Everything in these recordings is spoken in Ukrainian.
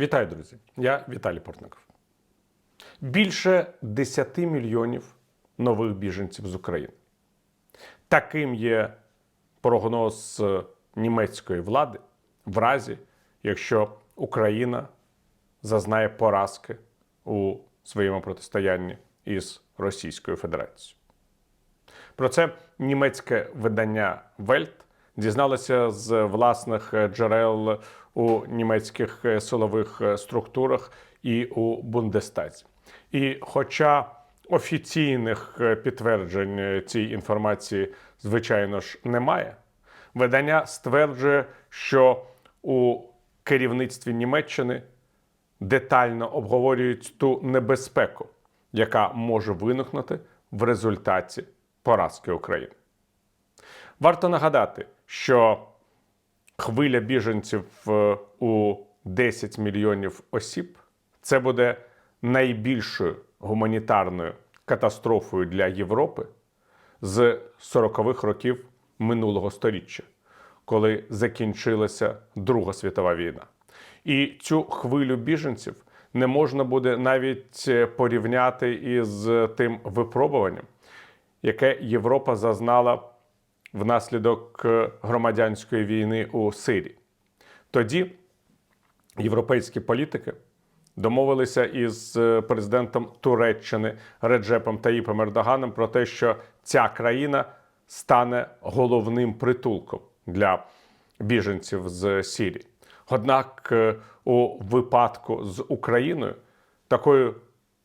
Вітаю, друзі! Я Віталій Портников. Більше 10 мільйонів нових біженців з України. Таким є прогноз німецької влади в разі, якщо Україна зазнає поразки у своєму протистоянні із Російською Федерацією. Про це німецьке видання Вельт дізналося з власних джерел у німецьких силових структурах і у Бундестазі. І хоча офіційних підтверджень цієї інформації, звичайно ж, немає, видання стверджує, що у керівництві Німеччини детально обговорюють ту небезпеку, яка може виникнути в результаті поразки України. Варто нагадати, що хвиля біженців е, у 10 мільйонів осіб це буде найбільшою гуманітарною катастрофою для Європи з 40-х років минулого століття, коли закінчилася Друга світова війна. І цю хвилю біженців не можна буде навіть е, порівняти із тим випробуванням, яке Європа зазнала внаслідок е, громадянської війни у Сирії. Тоді європейські політики домовилися із е, президентом Туреччини Реджепом Таїпом Ердоганом про те, що ця країна стане головним притулком для біженців з Сирії. Однак е, у випадку з Україною такою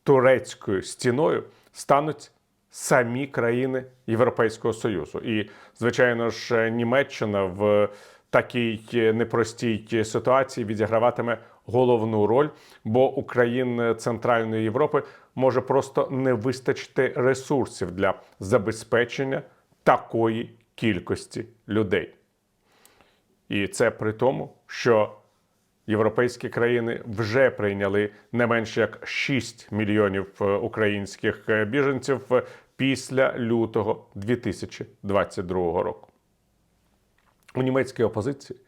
турецькою стіною стануть самі країни Європейського Союзу. І, звичайно ж, Німеччина в такій непростій ситуації відіграватиме головну роль, бо у країн Центральної Європи може просто не вистачити ресурсів для забезпечення такої кількості людей. І це при тому, що європейські країни вже прийняли не менше як 6 мільйонів е, українських е, біженців після лютого 2022 року. У німецькій опозиції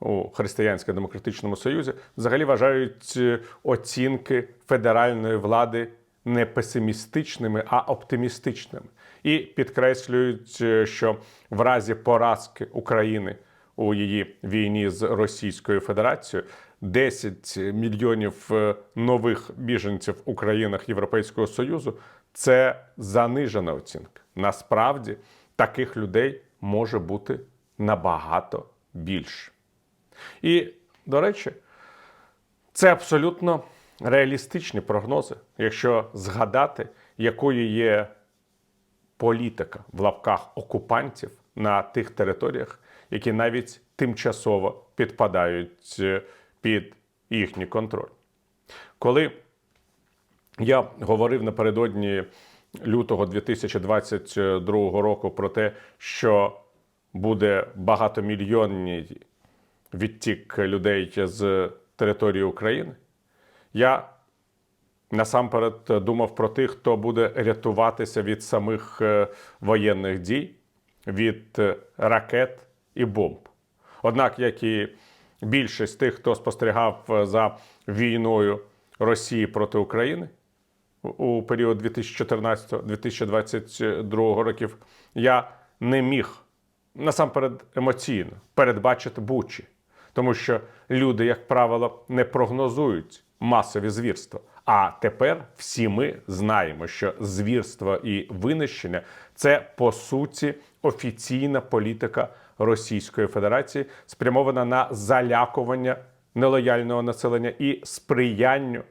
у Християнсько-демократичному Союзі взагалі вважають оцінки федеральної влади не песимістичними, а оптимістичними. І підкреслюють, що в разі поразки України у її війні з Російською Федерацією 10 мільйонів нових біженців у країнах Європейського Союзу це занижена оцінка. Насправді таких людей може бути набагато більше. І, до речі, це абсолютно реалістичні прогнози, якщо згадати, якою є політика в лапках окупантів на тих територіях, які навіть тимчасово підпадають е, під їхній контроль. Коли я говорив напередодні лютого 2022 року про те, що буде багатомільйонний відтік людей з території України, я насамперед думав про тих, хто буде рятуватися від самих е, воєнних дій, від е, ракет і бомб. Однак, як і більшість тих, хто спостерігав за війною Росії проти України у період 2014-2022 років, я не міг насамперед емоційно передбачити бучі, тому що люди, як правило, не прогнозують масові звірства. А тепер всі ми знаємо, що звірство і винищення це по суті офіційна політика Російської Федерації, спрямована на залякування нелояльного населення і сприянню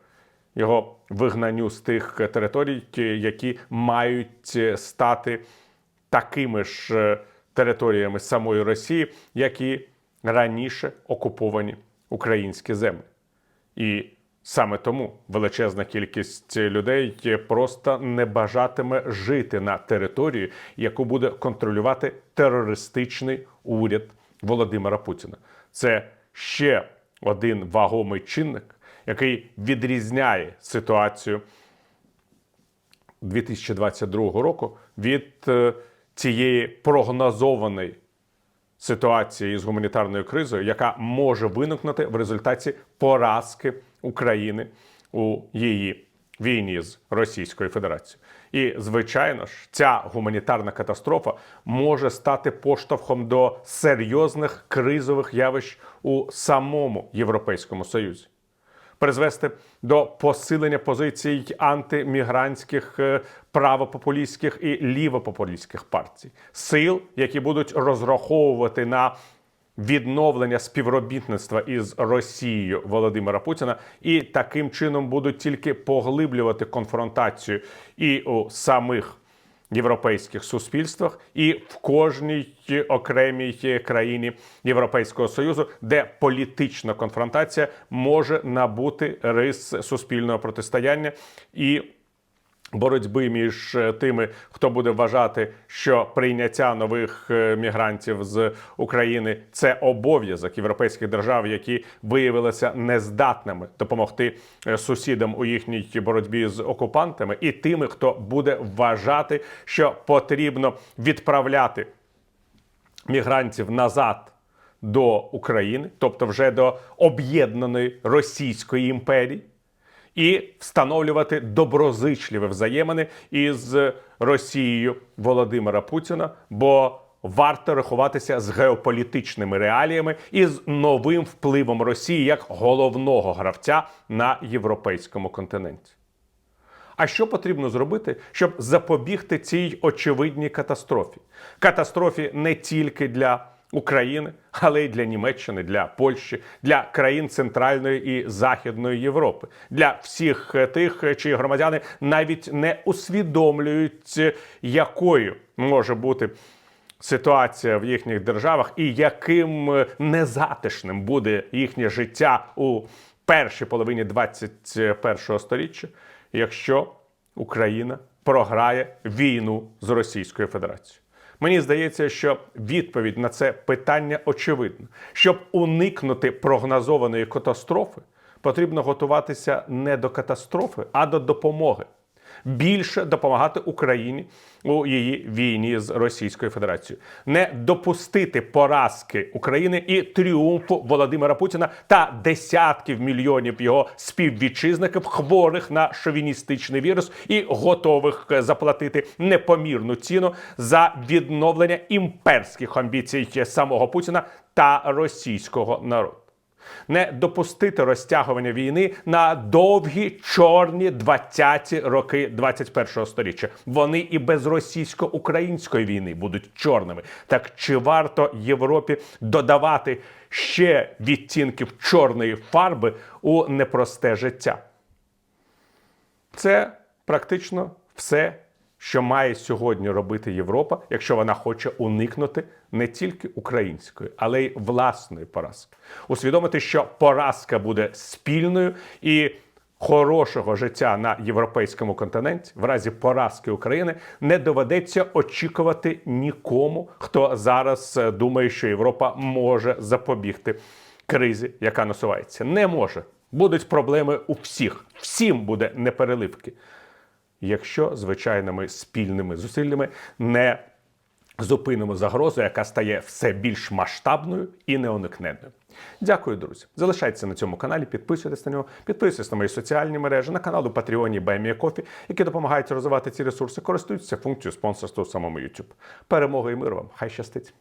його вигнанню з тих територій, які мають стати такими ж е, територіями самої Росії, як і раніше окуповані українські землі. І Саме тому величезна кількість людей просто не бажатиме жити на території, яку буде контролювати терористичний уряд Володимира Путіна. Це ще один вагомий чинник, який відрізняє ситуацію 2022 року від е, цієї прогнозованої ситуації з гуманітарною кризою, яка може виникнути в результаті поразки України у її війні з Російською Федерацією. І, звичайно ж, ця гуманітарна катастрофа може стати поштовхом до серйозних кризових явищ у самому Європейському Союзі призвести до посилення позицій антимігрантських, е, правопопулістських і лівопопулістських партій, сил, які будуть розраховувати на відновлення співробітництва із Росією Володимира Путіна, і таким чином будуть тільки поглиблювати конфронтацію і у самих європейських суспільствах і в кожній окремій країні Європейського союзу, де політична конфронтація може набути рис суспільного протистояння і боротьби між е, тими, хто буде вважати, що прийняття нових е, мігрантів з України це обов'язок європейських держав, які виявилися нездатними допомогти е, сусідам у їхній боротьбі з окупантами, і тими, хто буде вважати, що потрібно відправляти мігрантів назад. До України, тобто вже до об'єднаної Російської імперії, і встановлювати доброзичливі взаємини із Росією Володимира Путіна, бо варто рахуватися з геополітичними реаліями і з новим впливом Росії як головного гравця на європейському континенті. А що потрібно зробити, щоб запобігти цій очевидній катастрофі? Катастрофі не тільки для України, але й для Німеччини, для Польщі, для країн Центральної і Західної Європи, для всіх е, тих, е, чиї громадяни навіть не усвідомлюють, е, якою може бути. Ситуація в їхніх державах і яким незатишним буде їхнє життя у першій половині 21 століття, якщо Україна програє війну з Російською Федерацією. Мені здається, що відповідь на це питання очевидна. Щоб уникнути прогнозованої катастрофи, потрібно готуватися не до катастрофи, а до допомоги. Більше допомагати Україні у її війні з Російською Федерацією, не допустити поразки України і тріумфу Володимира Путіна та десятків мільйонів його співвітчизників, хворих на шовіністичний вірус і готових заплатити непомірну ціну за відновлення імперських амбіцій самого Путіна та російського народу не допустити розтягування війни на довгі чорні 20-ті роки 21-го сторіччя. Вони і без російсько-української війни будуть чорними. Так чи варто Європі додавати ще відтінків чорної фарби у непросте життя? Це практично все що має сьогодні робити Європа, якщо вона хоче уникнути не тільки української, але й власної поразки, усвідомити, що поразка буде спільною і. Хорошого життя на європейському континенті в разі поразки України не доведеться очікувати нікому, хто зараз е, думає, що Європа може запобігти кризі, яка насувається. Не може. Будуть проблеми у всіх. Всім буде непереливки якщо звичайними спільними зусиллями не зупинимо загрозу, яка стає все більш масштабною і неуникненною. Дякую, друзі. Залишайтеся на цьому каналі, підписуйтесь на нього, підписуйтесь на мої соціальні мережі, на канал у Патреоні Баймія які допомагають розвивати ці ресурси, користуються функцією спонсорства у самому YouTube. Перемоги і миру вам! Хай щастить!